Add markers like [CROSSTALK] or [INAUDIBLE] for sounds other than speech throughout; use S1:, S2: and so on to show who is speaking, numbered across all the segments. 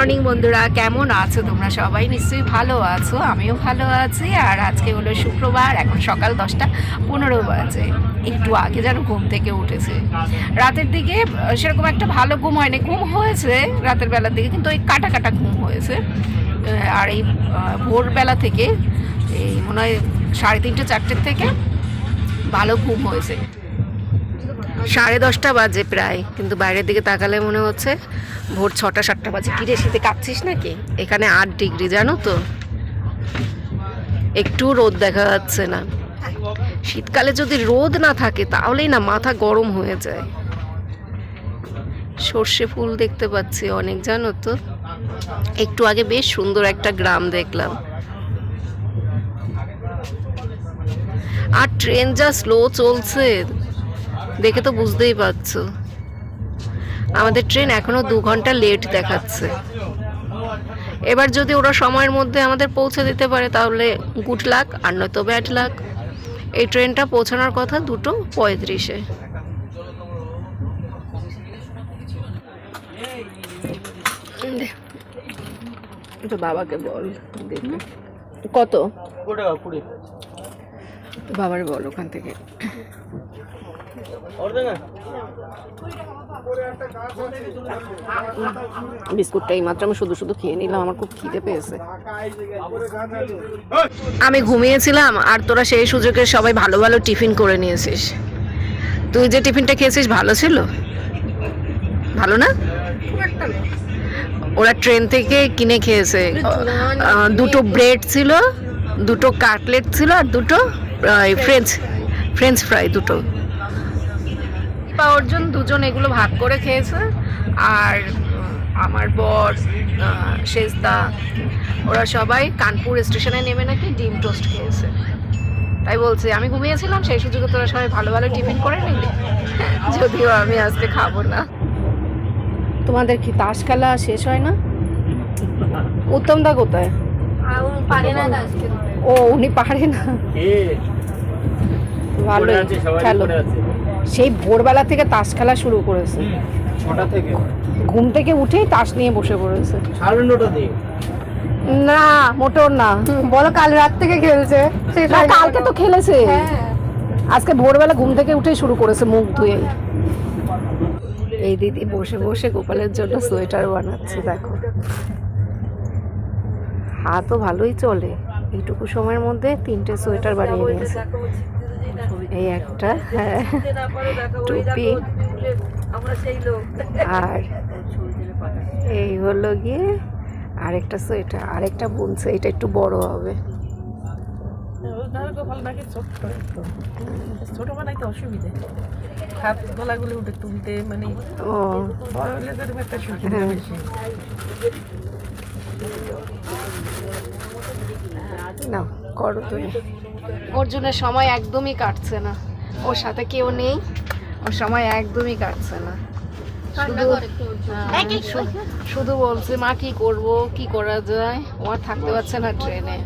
S1: Morning বন্ধুরা, কেমন আছো তোমরা সবাই? নিশ্চয়ই ভালো আছো, আমিও ভালো আছি। আর আজকে হলো শুক্রবার, এখন সকাল দশটা পনেরো বাজে। একটু আগে যেন ঘুম থেকে উঠেছে। রাতের দিকে সেরকম একটা ভালো ঘুম হয়নি। ঘুম হয়েছে রাতের বেলার দিকে, কিন্তু ওই কাটা কাটা ঘুম হয়েছে। আর এই ভোরবেলা থেকে, এই মনে হয় সাড়ে তিনটে, চারটের থেকে ভালো ঘুম হয়েছে। সাড়ে দশটা বাজে প্রায়, কিন্তু বাইরের দিকে তাকালে মনে হচ্ছে ভোর ছটা, সাতটা বাজে। কিরে শীতে কাঁপছিস নাকি? এখানে আট ডিগ্রি, জানো তো? একটু রোদ দেখা যাচ্ছে না। শীতকালে যদি রোদ না থাকে, তাহলেই না মাথা গরম হয়ে যায়। সর্ষে ফুল দেখতে পাচ্ছি অনেক, জানো তো? একটু আগে বেশ সুন্দর একটা গ্রাম দেখলাম। আর ট্রেন যা স্লো চলছে। দেখে তো বুঝতেই পারছ। আমাদের ট্রেন এখনও দু ঘণ্টা লেট দেখাচ্ছে। এবার যদি ওরা সময়ের মধ্যে আমাদের পৌঁছে দিতে পারে তাহলে গুড লাক আর নয়তো ব্যাড লাক এই ট্রেনটা পৌঁছানোর কথা দুটো পঁয়ত্রিশে। তো বাবাকে বল কত? বাবার বল ওখান থেকে। বিস্কুটটা এই মাত্র আমি শুধু শুধু খেয়ে নিলাম আমার খুব খিদে পেয়েছে। আমি ঘুমিয়েছিলাম আর তোরা সেই সুযোগে সবাই ভালো ভালো টিফিন করে নিয়েছিস। তুই যে টিফিনটা খেয়েছিস ভালো ছিল? ভালো না? ওরা ট্রেন থেকে কিনে খেয়েছে। দুটো ব্রেড ছিল দুটো কাটলেট ছিল আর দুটো ফ্রেঞ্চ ফ্রেঞ্চ ফ্রাই দুটো। বা অর্জুন দুজন এগুলো ভাগ করে খেয়েছে। আর আমার বর শেষদা ওরা সবাই কানপুর স্টেশনে নেমে নাকি ডিম টোস্ট খেয়েছে। তাই বলছে আমি ঘুমিয়েছিলাম সেই সুযোগে তোরা সবাই ভালো ভালো টিফিন করে নিলি। [LAUGHS] যদিও আমি আজকে খাব না। তোমাদের কি তাস খেলা শেষ হয় না? উত্তম দা কোথায়?
S2: পারে না
S1: ও উনি পারে না। ভালো খেলো। সেই ভোরবেলা থেকে তাস খেলা শুরু করেছে।
S3: ছটা থেকে।
S1: ঘুম থেকে উঠেই তাস নিয়ে বসে পড়েছে।
S3: সাড়ে নটা দিয়ে?
S1: না মোটর না।
S2: বলো কাল রাত থেকে খেলছে।
S1: না কালকে তো খেলেছে।
S2: হ্যাঁ।
S1: আজকে ভোরবেলা ঘুম থেকে উঠেই শুরু করেছে মুখ ধুয়ে এই দিদি বসে বসে গোপালের জন্য সোয়েটার বানাচ্ছে দেখো। হাতও ভালোই চলে। এইটুকু সময়ের মধ্যে তিনটে সোয়েটার বানিয়ে নিয়েছে। এই একটা হ্যাঁ টুপি। আর এই হলো গিয়ে আরেকটা সোয়েটার আরেকটা বুনছে এটা একটু বড় হবে।
S4: ছোট বানাইতে অসুবিধে। হাত গলাগুলো উঠে তুলতে মানে
S1: ও।
S4: বড় হলে তো একটা সুবিধা
S1: হ্যাঁ। না করো তুমি। অর্জুনের সময় একদমই কাটছে না। ওর সাথে কেউ নেই, ওর সময় একদমই কাটছে না। শুধু শুধু বলছে, মা, কি করব? কি করা যায়? ও আর থাকতে পারছে না ট্রেনে।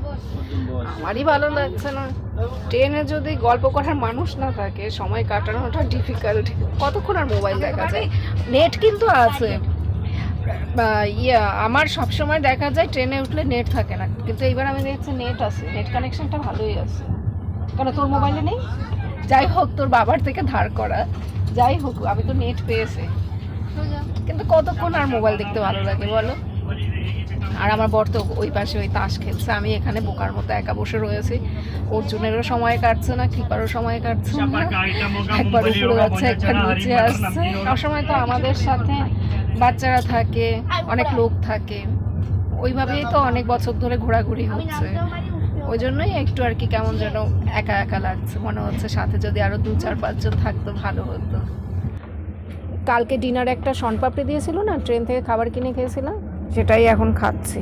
S1: আমারই ভালো লাগছে না। ট্রেনে যদি গল্প করার মানুষ না থাকে, সময় কাটানোটা ডিফিকাল্ট কতক্ষণ আর মোবাইল দেখা যায়? নেট কিন্তু আছে। ইয়া, আমার সব সময় দেখা যায় ট্রেনে উঠলে নেট থাকে না। কিন্তু এইবার আমি দেখছি নেট আছে। নেট কানেকশনটা ভালোই আছে। কেন, তোর মোবাইলে নেই? যাই হোক, তোর বাবার থেকে ধার করা। যাই হোক, আমি তো নেট পেয়েছি। কিন্তু কতক্ষণ আর মোবাইল দেখতে ভালো লাগে, বলো? আর আমার বর তো ওই পাশে ওই তাস খেলছে। আমি এখানে বোকার মতো একা বসে রয়েছি। অর্জুনেরও সময় কাটছে না, কিপারও সময় কাটছে না। একবার উপরে যাচ্ছে, একবার নিচে আসছে। সবসময় তো আমাদের সাথে বাচ্চারা থাকে অনেক লোক থাকে। ওইভাবেই তো অনেক বছর ধরে ঘোরাঘুরি হচ্ছে। ওই জন্যই একটু আর কি কেমন যেন একা একা লাগছে। মনে হচ্ছে সাথে যদি আরও দু চার পাঁচজন থাকতো ভালো হতো। কালকে ডিনারে একটা শনপাপড়ি দিয়েছিল না ট্রেন থেকে খাবার কিনে খেয়েছিলাম সেটাই এখন খাচ্ছি।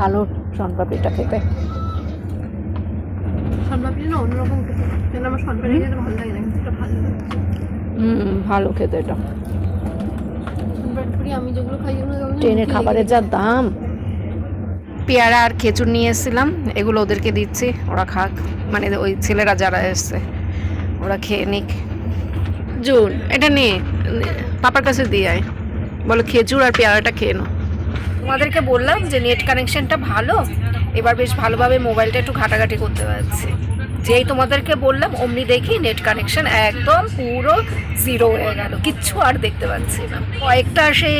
S1: ভালো শনপাপড়িটা খেতে।
S2: সনপাপড়ি না অন্যরকম খেতে। যেন আমার সনপাপড়ি খেতে ভালো লাগে না কিন্তু ভালো লাগে।
S1: হুম ভালো খেতে এটা।
S2: আমি যেগুলো খাই
S1: ট্রেনের খাবারের যা দাম। পেয়ারা আর খেজুর নিয়ে এসেছিলাম এগুলো ওদেরকে দিচ্ছি ওরা খাক। মানে ওই ছেলেরা যারা এসছে ওরা খেয়ে নিক। জুন এটা নে পাপার কাছে দিয়ে আয়। বলো খেজুর আর পেয়ারাটা খেয়ে নাও। তোমাদেরকে বললাম যে নেট কানেকশনটা ভালো। এবার বেশ ভালোভাবে মোবাইলটা একটু ঘাটাঘাটি করতে পারছি। যেই তোমাদেরকে বললাম, অমনি দেখি নেট কানেকশন একদম পুরো জিরো হয়ে গেল। কিচ্ছু আর দেখতে পাচ্ছি না। কয়েকটা সেই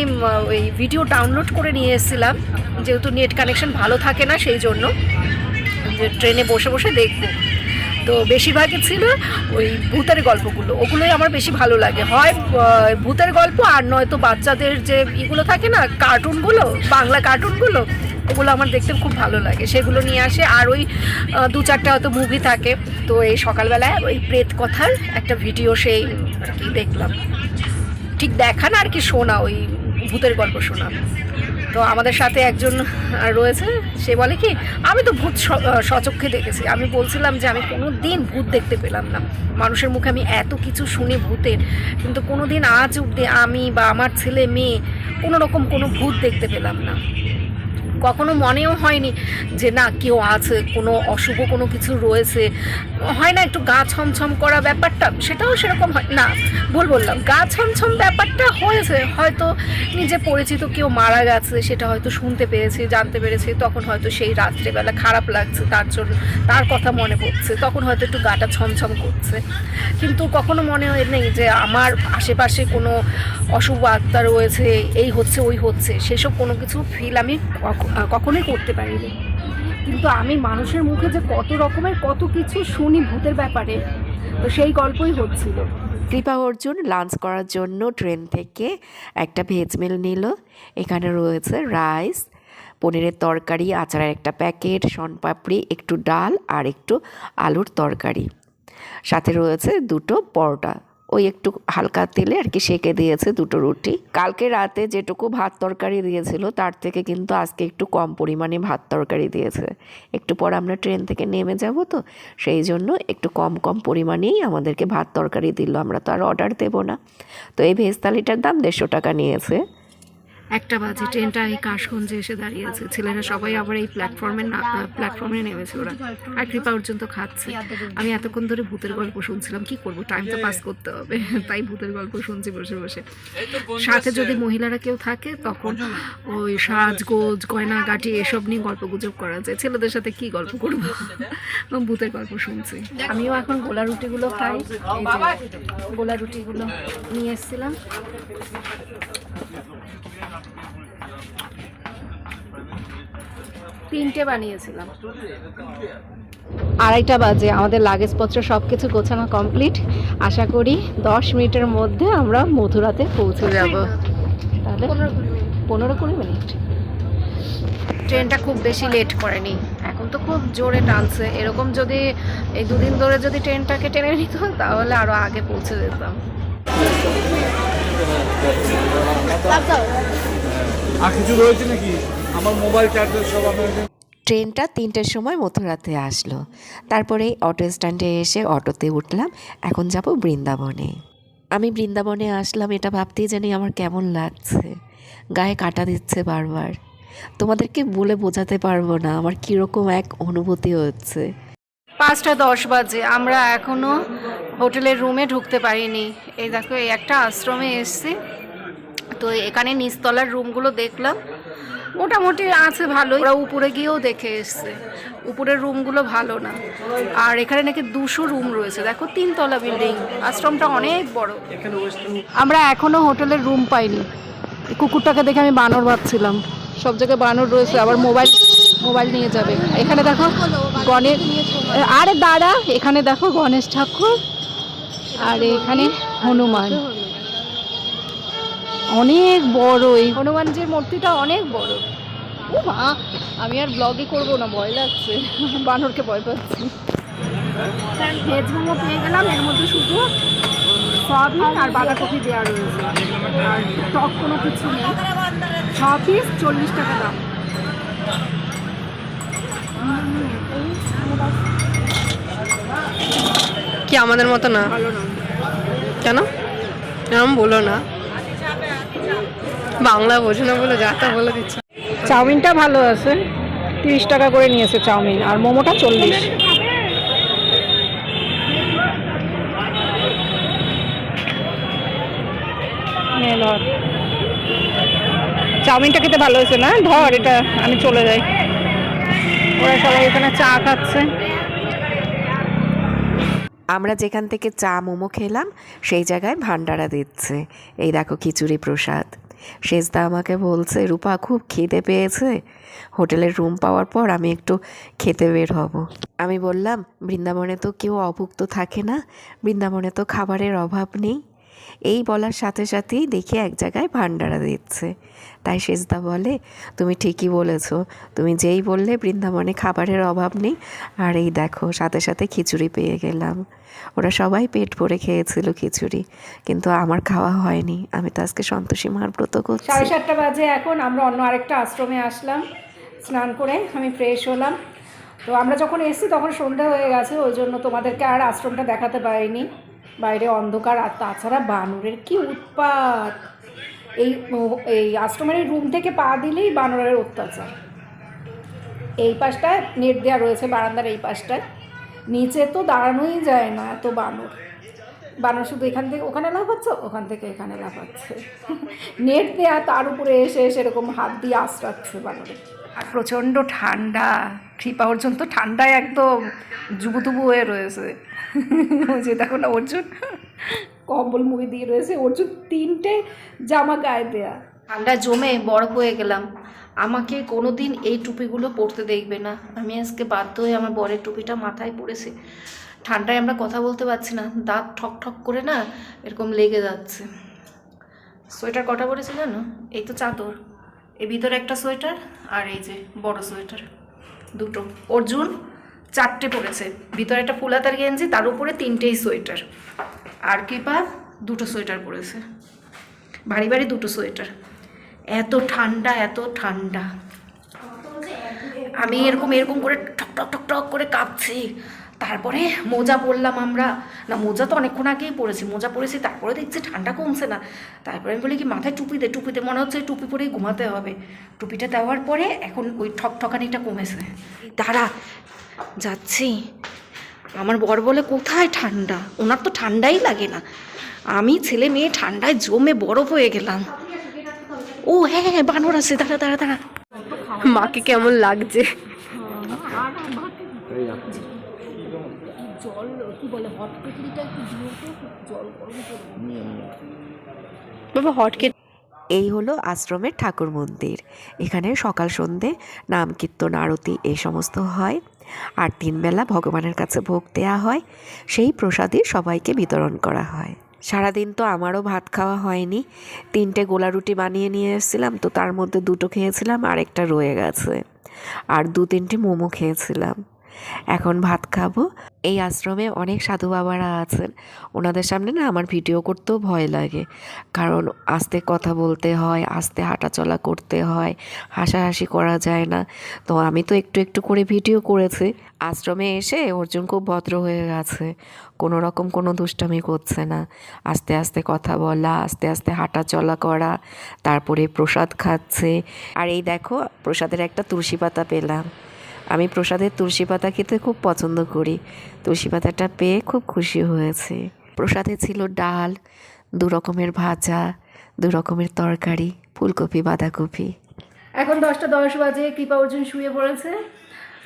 S1: ওই ভিডিও ডাউনলোড করে নিয়ে এসেছিলাম। যেহেতু নেট কানেকশন ভালো থাকে না, সেই জন্য যে ট্রেনে বসে বসে দেখব। তো বেশিরভাগই ছিল ওই ভূতের গল্পগুলো। ওগুলোই আমার বেশি ভালো লাগে। হয় ভূতের গল্প আর নয়তো বাচ্চাদের যে ইগুলো থাকে না, কার্টুনগুলো, বাংলা কার্টুনগুলো, ওগুলো আমার দেখতে খুব ভালো লাগে। সেগুলো নিয়ে আসে। আর ওই দু চারটা হয়তো মুভি থাকে। তো এই সকালবেলায় ওই প্রেত কথার একটা ভিডিও সেই আর কি দেখলাম। ঠিক দেখা না আর কি শোনা, ওই ভূতের গল্প শোনা। তো আমাদের সাথে একজন রয়েছে। সে বলে কি, আমি তো ভূত সচক্ষে দেখেছি। আমি বলছিলাম যে আমি কোনো দিন ভূত দেখতে পেলাম না। মানুষের মুখে আমি এত কিছু শুনি ভূতের, কিন্তু কোনো দিন আজ অব্দি আমি বা আমার ছেলে মেয়ে কোনোরকম কোনো ভূত দেখতে পেলাম না। কখনো মনেও হয়নি যে না কেউ আছে কোনো অশুভ কোনো কিছু রয়েছে। হয় না একটু গা ছমছম করা ব্যাপারটা সেটাও সেরকম হয় না ভুল বললাম। গা ছমছম ব্যাপারটা হয়েছে। হয়তো নিজে পরিচিত কেউ মারা গেছে সেটা হয়তো শুনতে পেয়েছি জানতে পেরেছি। তখন হয়তো সেই রাত্রেবেলা খারাপ লাগছে তার জন্য তার কথা মনে পড়ছে। তখন হয়তো একটু গাটা ছমছম করছে। কিন্তু কখনো মনে হয় নেই যে আমার আশেপাশে কোনো অশুভ আত্মা রয়েছে এই হচ্ছে ওই হচ্ছে। সেসব কোনো কিছু ফিল আমি কখ- আহ, কখনোই করতে পারিনি। কিন্তু আমি মানুষের মুখে যে কত রকমের কত কিছু শুনি ভূতের ব্যাপারে, তো সেই গল্পই হচ্ছিল।
S5: কৃপা অর্জুন লাঞ্চ করার জন্য ট্রেন থেকে একটা ভেজ মিল নিল। এখানে রয়েছে রাইস পনিরের তরকারি, আচারের একটা প্যাকেট শনপাপড়ি, একটু ডাল আর একটু আলুর তরকারি। সাথে রয়েছে দুটো পরোটা। ওই একটু হালকা তেলে আর কি সেঁকে দিয়েছে দুটো রুটি। কালকে রাতে যেটুকু ভাত তরকারি দিয়েছিল, তার থেকে কিন্তু আজকে একটু কম পরিমাণে ভাত তরকারি দিয়েছে। একটু পর আমরা ট্রেন থেকে নেমে যাব তো, সেই জন্য একটু কম কম পরিমাণেই আমাদেরকে ভাত তরকারি দিল। আমরা তো আর অর্ডার দেবো না। তো এই ভেজ থালিটার দাম দেড়শো টাকা নিয়েছে।
S1: একটা বাজে ট্রেনটা এই কাশগঞ্জে এসে দাঁড়িয়েছে ছেলেরা সবাই আবার এই প্ল্যাটফর্মে প্ল্যাটফর্মে নেমেছে ওরা। আর কৃপা পর্যন্ত খাচ্ছে। আমি এতক্ষণ ধরে ভূতের গল্প শুনছিলাম, কি করব? টাইম তো পাস করতে হবে। তাই ভূতের গল্প শুনছি বসে বসে। সাথে যদি মহিলারা কেউ থাকে, তখন ওই সাজগোজ, গয়নাগাটি, এসব নিয়ে গল্প গুজব করা যায়। ছেলেদের সাথে কি গল্প করব? ভূতের গল্প শুনছি। আমিও এখন গোলা রুটিগুলো খাই। গোলা রুটিগুলো নিয়ে এসেছিলাম। তিনটে বানিয়েছিলাম। আড়াইটা বাজে আমাদের লাগেজপত্র সব কিছু গোছানো কমপ্লিট। আশা করি দশ মিনিটের মধ্যে আমরা মথুরাতে পৌঁছে যাব। তাহলে পনেরো কুড়ি মিনিট। ট্রেনটা খুব বেশি লেট করেনি। এখন তো খুব জোরে টানছে। এরকম যদি এই দুদিন ধরে যদি ট্রেনটাকে টেনে নিত তাহলে আরও আগে পৌঁছে যেতাম।
S3: আর কিছু রয়েছে নাকি? আমার মোবাইল চার্জার সব আমার
S5: ট্রেনটা তিনটের সময় মথুরাতে আসলো। তারপরে অটো স্ট্যান্ডে এসে অটোতে উঠলাম। এখন যাব বৃন্দাবনে। আমি বৃন্দাবনে আসলাম এটা ভাবতেই জানি আমার কেমন লাগছে। গায়ে কাটা দিচ্ছে বারবার। তোমাদেরকে বলে বোঝাতে পারব না আমার কীরকম এক অনুভূতি হচ্ছে।
S1: পাঁচটা দশ বাজে। আমরা এখনও হোটেলের রুমে ঢুকতে পারিনি। এই দেখো এই একটা আশ্রমে এসছি। তো এখানে নিচতলার রুমগুলো দেখলাম। মোটামুটি আছে ভালো ওরা উপরে গিয়েও দেখে এসছে। উপরের রুমগুলো ভালো না। আর এখানে নাকি দুশো রুম রয়েছে। দেখো, তিনতলা বিল্ডিং। আশ্রমটা অনেক বড়। আমরা এখনও হোটেলের রুম পাইনি। কুকুরটাকে দেখে আমি বানর ভাবছিলাম। সব জায়গায় বানর রয়েছে, আবার মোবাইল মোবাইল নিয়ে যাবে। এখানে দেখো, গণেশ, আরে দাঁড়া, এখানে দেখো গণেশ ঠাকুর। আর এখানে হনুমান। অনেক বড় এই হনুমানজির মূর্তিটা অনেক বড়। ও মা আমি আর ব্লগই করব না ভয় লাগছে। [LAUGHS] বানরকে ভয় পাচ্ছি। ভেজ মোমো পেয়ে গেলাম এর মধ্যে শুধু সয়াবিন আর বাঁধাকপি দেওয়া রয়েছে। আর টক কোনো কিছু নেই। ছ পিস চল্লিশ টাকা দাম।
S2: কি আমাদের মতো না? কেন? এরকম বলো না। বাংলা বোঝো না বলে যা তা বলে দিচ্ছে।
S1: চাউমিনটা ভালো আছে। তিরিশ টাকা করে নিয়েছে চাউমিন আর মোমোটা চল্লিশ। চাউমিনটা খেতে ভালো হয়েছে না? ধর এটা আমি চলে যাই। ওরা সবাই এখানে চা খাচ্ছে।
S5: আমরা যেখান থেকে চা মোমো খেলাম সেই জায়গায় ভান্ডারা দিচ্ছে। এই দেখো খিচুড়ি প্রসাদ। শেষদা আমাকে বলছে, রূপা খুব খিদে পেয়েছে। হোটেলের রুম পাওয়ার পর আমি একটু খেতে বের হব। আমি বললাম, বৃন্দাবনে তো কেউ অভুক্ত থাকে না। বৃন্দাবনে তো খাবারের অভাব নেই। এই বলার সাথে সাথেই দেখি এক জায়গায় ভান্ডারা দিচ্ছে। তাই শেষদা বলে, তুমি ঠিকই বলেছ। তুমি যেই বললে বৃন্দাবনে খাবারের অভাব নেই। আর এই দেখো, সাথে সাথে খিচুড়ি পেয়ে গেলাম। ওরা সবাই পেট ভরে খেয়েছিল খিচুড়ি, কিন্তু আমার খাওয়া হয়নি। আমি তো আজকে সন্তোষী মার ব্রত করছি।
S1: সাড়ে সাতটা বাজে এখন, আমরা অন্য আরেকটা আশ্রমে আসলাম, স্নান করে আমি ফ্রেশ হলাম। তো আমরা যখন এসেছি তখন সন্ধ্যা হয়ে গেছে, ওই জন্য তোমাদেরকে আর আশ্রমটা দেখাতে পারিনি। বাইরে অন্ধকার, আর তাছাড়া বানরের কি উৎপাত? এই এই আশ্রমের রুম থেকে পা দিলেই বানরের অত্যাচার। এই পাশটায় নেট দেওয়া রয়েছে, বারান্দার এই পাশটায়। নিচে তো দাঁড়ানোই যায় না এত বানর। বানর শুধু এখান থেকে, ওখানে লাফাচ্ছে ওখান থেকে এখানে লাফাচ্ছে [LAUGHS] নেট দেয়া তার উপরে এসে এসে এরকম হাত দিয়ে আশ্রাচ্ছে বানরে। আর প্রচণ্ড ঠান্ডা। অর্জুন তো ঠান্ডায় একদম জুবুতুবু হয়ে রয়েছে। যে দেখো না, অর্জুন কম্বল মুড়ি দিয়ে রয়েছে। অর্জুন, তিনটে জামা গায়ে দেয়া। ঠান্ডা জমে বরফ হয়ে গেলাম। আমাকে কোনো দিন এই টুপিগুলো পরতে দেখবে না। আমি আজকে বাধ্য হয়ে আমার বরের টুপিটা মাথায় পড়েছি। ঠান্ডায় আমরা কথা বলতে পারছি না। দাঁত ঠক ঠক করে না এরকম লেগে যাচ্ছে। সোয়েটার কটা পরেছি জানো? এই তো চাদর। এর ভিতরে একটা সোয়েটার আর এই যে বড় সোয়েটার। দুটো। অর্জুন চারটে পরেছে। ভিতরে একটা ফুলাতার গেঞ্জি, তার উপরে তিনটেই সোয়েটার। আর কৃপা দুটো সোয়েটার পরেছে। ভারী ভারী দুটো সোয়েটার। এত ঠান্ডা এত ঠান্ডা। আমি এরকম এরকম করে ঠক টক ঠক ঠক করে কাঁপছি। তারপরে মোজা পরলাম আমরা। না মোজা তো অনেকক্ষণ আগেই পরেছি। মোজা পরেছি তারপরে দেখছি ঠান্ডা কমছে না। তারপরে আমি বলি কি মাথায় টুপি দে টুপিতে মনে হচ্ছে টুপি পরেই ঘুমাতে হবে। টুপিটা দেওয়ার পরে এখন ওই ঠক ঠকানিটা কমেছে দাঁড়া যাচ্ছি। আমার বর বলে কোথায় ঠান্ডা? ওনার তো ঠান্ডাই লাগে না। আমি ছেলে মেয়ে ঠান্ডায় জমে বরফ হয়ে গেলাম। ও হ্যাঁ হ্যাঁ বানর আছে। দাঁড়া দাঁড়া দাঁড়া।
S2: মাকে কেমন লাগছে? বাবা হটকে
S5: এই হলো আশ্রমের ঠাকুর মন্দির। এখানে সকাল সন্ধে নাম কীর্তন আরতি এই সমস্ত হয়। আর তিনবেলা ভগবানের কাছে ভোগ দেওয়া হয়। সেই প্রসাদই সবাইকে বিতরণ করা হয়। সারাদিন তো আমারও ভাত খাওয়া হয়নি। তিনটে গোলা রুটি বানিয়ে নিয়ে এসেছিলাম তো তার মধ্যে দুটো খেয়েছিলাম আর একটা রয়ে গেছে। আর দু তিনটে মোমো খেয়েছিলাম। এখন ভাত খাব। এই আশ্রমে অনেক সাধু বাবারা আছেন। ওনাদের সামনে না আমার ভিডিও করতেও ভয় লাগে। কারণ আস্তে কথা বলতে হয়, আস্তে হাঁটাচলা করতে হয়, হাসাহাসি করা যায় না। তো আমি তো একটু একটু করে ভিডিও করেছি। আশ্রমে এসে অর্জুন খুব ভদ্র হয়ে গেছে। কোনো রকম কোনো দুষ্টামি করছে না। আস্তে আস্তে কথা বলা, আস্তে আস্তে হাঁটা চলা করা, তারপরে প্রসাদ খাচ্ছে। আর এই দেখো, প্রসাদের একটা তুলসী পাতা পেলাম। আমি প্রসাদের তুলসী পাতা খেতে খুব পছন্দ করি। তুলসী পাতাটা পেয়ে খুব খুশি হয়েছে। প্রসাদে ছিল ডাল, দু রকমের ভাজা, দু রকমের তরকারি, ফুলকপি, বাঁধাকপি।
S1: এখন দশটা দশ বাজে, কৃপা অর্জুন শুয়ে পড়েছে।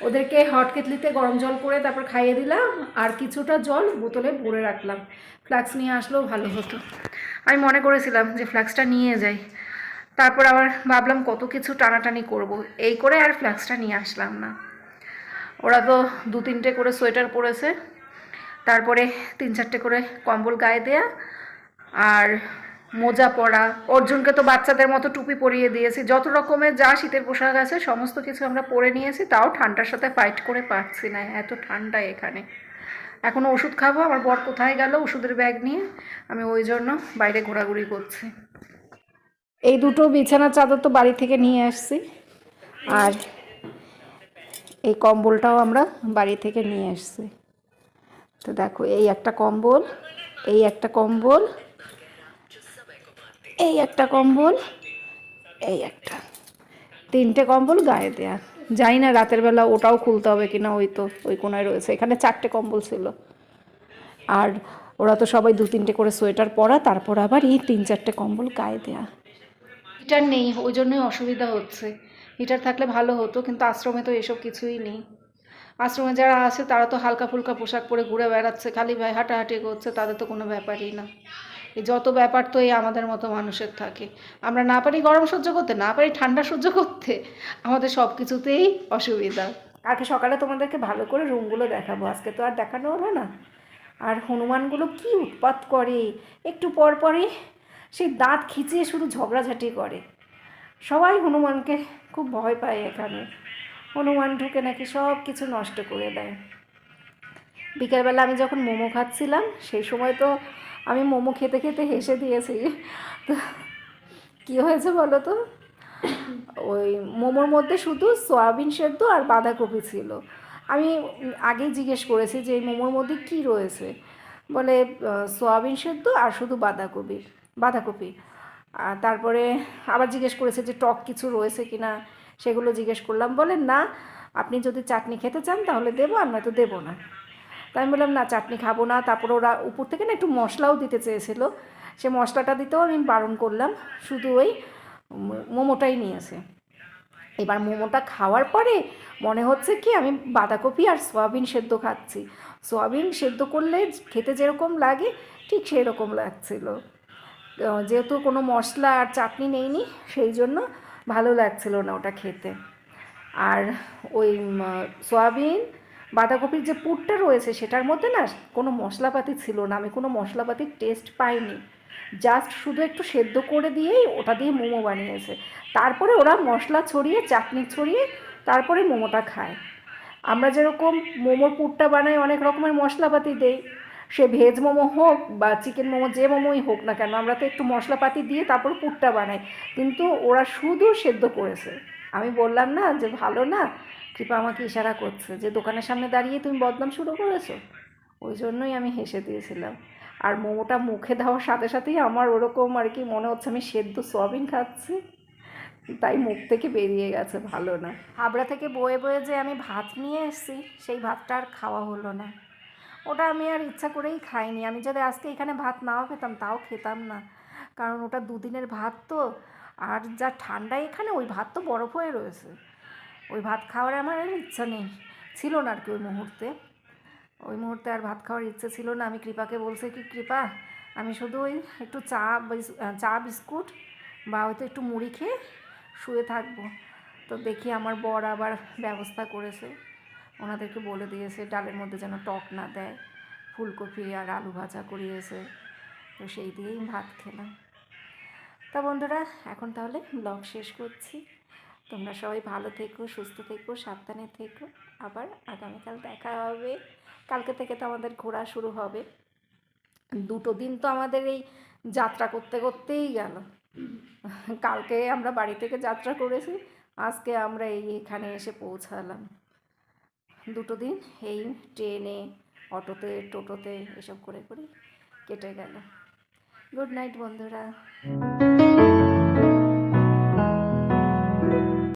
S1: ওদেরকে হট কেটলিতে গরম জল করে তারপর খাইয়ে দিলাম, আর কিছুটা জল বোতলে ভরে রাখলাম। ফ্লাক্স নিয়ে আসলেও ভালো হতো। আমি মনে করেছিলাম যে ফ্লাক্সটা নিয়ে যাই। তারপর আবার ভাবলাম কত কিছু টানাটানি করব। এই করে আর ফ্লাক্সটা নিয়ে আসলাম না। ওরা তো দু তিনটে করে সোয়েটার পরেছে, তারপরে তিন চারটে করে কম্বল গায়ে দেয়া আর মোজা পরা। অর্জুনকে তো বাচ্চাদের মতো টুপি পরিয়ে দিয়েছি। যত রকমের যা শীতের পোশাক আছে, সমস্ত কিছু আমরা পরে নিয়েছি, তাও ঠান্ডার সাথে ফাইট করে পারছি না, এত ঠান্ডা এখানে। এখনও ওষুধ খাব, আমার বর কোথায় গেল ওষুধের ব্যাগ নিয়ে, আমি ওই জন্য বাইরে ঘোরাঘুরি করছি। এই দুটো বিছানার চাদর তো বাড়ি থেকে নিয়ে আসছি, আর এই কম্বলটাও আমরা বাড়ি থেকে নিয়ে আসছি। তো দেখো, এই একটা কম্বল, এই একটা কম্বল, এই একটা কম্বল, এই একটা। তিনটে কম্বল গায়ে দেয়া। জানি না রাতের বেলা ওটাও খুলতে হবে কিনা, ওই তো, ওই কোনায় রয়েছে। এখানে চারটে কম্বল ছিল। আর ওরা তো সবাই দু তিনটে করে সোয়েটার পরা, তারপর আবার এই তিন চারটে কম্বল গায়ে দেয়া। হিটার নেই ওই জন্যই অসুবিধা হচ্ছে। হিটার থাকলে ভালো হতো, কিন্তু আশ্রমে তো এসব কিছুই নেই। আশ্রমে যারা আছে, তারা তো হালকা ফুলকা পোশাক পরে ঘুরে বেড়াচ্ছে, খালি ভাই হাঁটাহাঁটি করছে, তাদের তো কোনো ব্যাপারই না। এই যত ব্যাপার তো এই আমাদের মতো মানুষের থাকে। আমরা না পারি গরম সহ্য করতে, না পারি ঠান্ডা সহ্য করতে, আমাদের সব কিছুতেই অসুবিধা। কালকে সকালে তোমাদেরকে ভালো করে রুমগুলো দেখাবো। আজকে তো আর দেখানো হলো না। আর হনুমানগুলো কি উৎপাত করে? একটু পর পরই সেই দাঁত খিচিয়ে শুধু ঝগড়াঝাটি করে। সবাই হনুমানকে খুব ভয় পায় এখানে। হনুমান ঢুকে নাকি সব কিছু নষ্ট করে দেয়। বিকেলবেলা আমি যখন মোমো খাচ্ছিলাম, সেই সময় তো আমি মোমো খেতে খেতে হেসে দিয়েছি। তো কী হয়েছে বলো তো? ওই মোমোর মধ্যে শুধু সয়াবিন সেদ্ধ আর বাঁধাকপি ছিল। আমি আগেই জিজ্ঞেস করেছি যে এই মোমোর মধ্যে কী রয়েছে? বলে সয়াবিন সেদ্ধ আর শুধু বাঁধাকপি। বাঁধাকপি। তারপরে আবার জিজ্ঞেস করেছে যে টক কিছু রয়েছে কি না সেগুলো জিজ্ঞেস করলাম। বলে, না, আপনি যদি চাটনি খেতে চান তাহলে দেবো, আর নয়তো দেবো না। তাই আমি বললাম, না, চাটনি খাব না। তারপর ওরা উপর থেকে না একটু মশলাও দিতে চেয়েছিল। সে মশলাটা দিতেও আমি বারণ করলাম। শুধু ওই মোমোটাই নিয়েছে এবার মোমোটা খাওয়ার পরে মনে হচ্ছে কি, আমি বাঁধাকপি আর সয়াবিন সেদ্ধ খাচ্ছি। সয়াবিন সেদ্ধ করলে খেতে যেরকম লাগে, ঠিক সেই রকম লাগছিল। যেহেতু কোনো মশলা আর চাটনি নেইনি, সেই জন্য ভালো লাগছিল না ওটা খেতে। আর ওই সয়াবিন, বাঁধাকপির যে পুরটা রয়েছে, সেটার মধ্যে না কোনো মশলাপাতি ছিল না। আমি কোনো মশলাপাতির টেস্ট পাইনি। জাস্ট শুধু একটু সেদ্ধ করে দিয়েই ওটা দিয়ে মোমো বানিয়েছে। তারপরে ওরা মশলা ছড়িয়ে, চাটনি ছড়িয়ে তারপরে মোমোটা খায়। আমরা যেরকম মোমোর পুরটা বানাই, অনেক রকমের মশলাপাতি দেই। সে ভেজ মোমো হোক বা চিকেন মোমো যে মোমোই হোক না কেন, আমরা তো একটু মশলাপাতি দিয়ে তারপর পুরটা বানাই। কিন্তু ওরা শুধু সেদ্ধ করেছে। আমি বললাম না যে ভালো না, কৃপা আমাকে ইশারা করছে যে দোকানের সামনে দাঁড়িয়ে তুমি বদনাম শুরু করেছ। ওই জন্যই আমি হেসে দিয়েছিলাম। আর মোমোটা মুখে দেওয়ার সাথে সাথেই আমার ওরকম আর কি মনে হচ্ছে আমি সেদ্ধ সয়াবিন খাচ্ছি। তাই মুখ থেকে বেরিয়ে গেছে, ভালো না। হাবড়া থেকে বয়ে বয়ে যে আমি ভাত নিয়ে এসেছি, সেই ভাতটা আর খাওয়া হলো না। ওটা আমি আর ইচ্ছা করেই খাইনি। আমি যদি আজকে এখানে ভাত নাও খেতাম, তাও খেতাম না। কারণ ওটা দুদিনের ভাত তো। আর যা ঠান্ডা এখানে, ওই ভাত তো বরফ হয়ে রয়েছে। ওই ভাত খাওয়ার আমার আর ইচ্ছা নেই। ছিল না আর কি ওই মুহূর্তে। ওই মুহূর্তে আর ভাত খাওয়ার ইচ্ছে ছিল না। আমি কৃপাকে বলছি কি, কৃপা, আমি শুধু ওই একটু চা চা বিস্কুট বা হয়তো একটু মুড়ি খেয়ে শুয়ে থাকব। তো দেখি আমার বর আবার ব্যবস্থা করেছে। ওনাদেরকে বলে দিয়েছে, ডালের মধ্যে যেন টক না দেয়। ফুলকপি আর আলু ভাজা করিয়েছে। তো সেই দিয়েই ভাত খেলাম। তা বন্ধুরা, এখন তাহলে ব্লগ শেষ করছি। তোমরা সবাই ভালো থেকো, সুস্থ থেকো, সাবধানে থেকো। আবার আগামীকাল দেখা হবে। কালকে থেকে তো আমাদের ঘোরা শুরু হবে। দুটো দিন তো আমাদের এই যাত্রা করতে করতেই গেল। কালকে আমরা বাড়ি থেকে যাত্রা করেছি, আজকে আমরা এই এখানে এসে পৌঁছালাম। দুটো দিন এই ট্রেনে অটোতে টোটোতে এসব করে করে কেটে গেল। গুড নাইট বন্ধুরা।